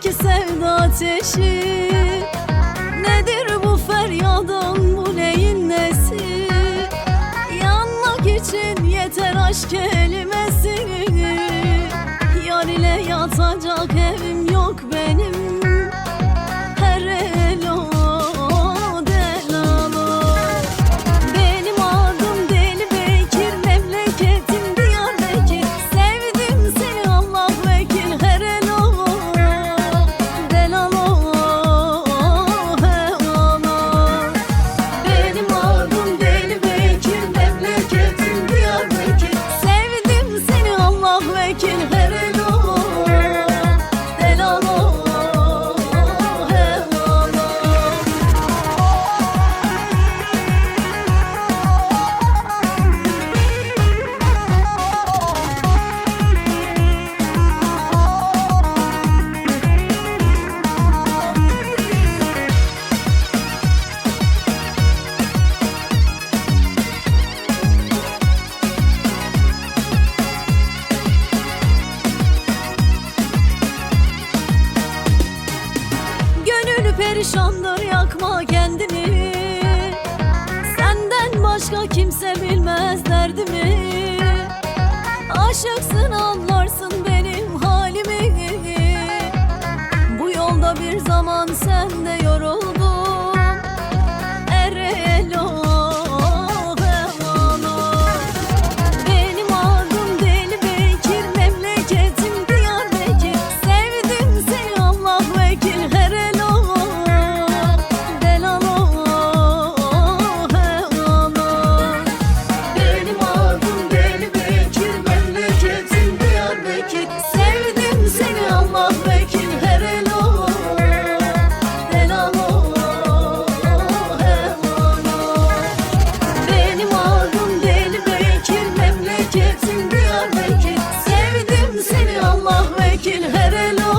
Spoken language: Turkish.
ki sevda ateşi? Nedir bu feryadım bu neyin nesi? Yanmak için yeter aşk kelimesini. Yar ile yatacak evim yok benim. perişandır yakma kendini. Senden başka kimse bilmez derdimi. Aşıksın anlarsın Çekil her el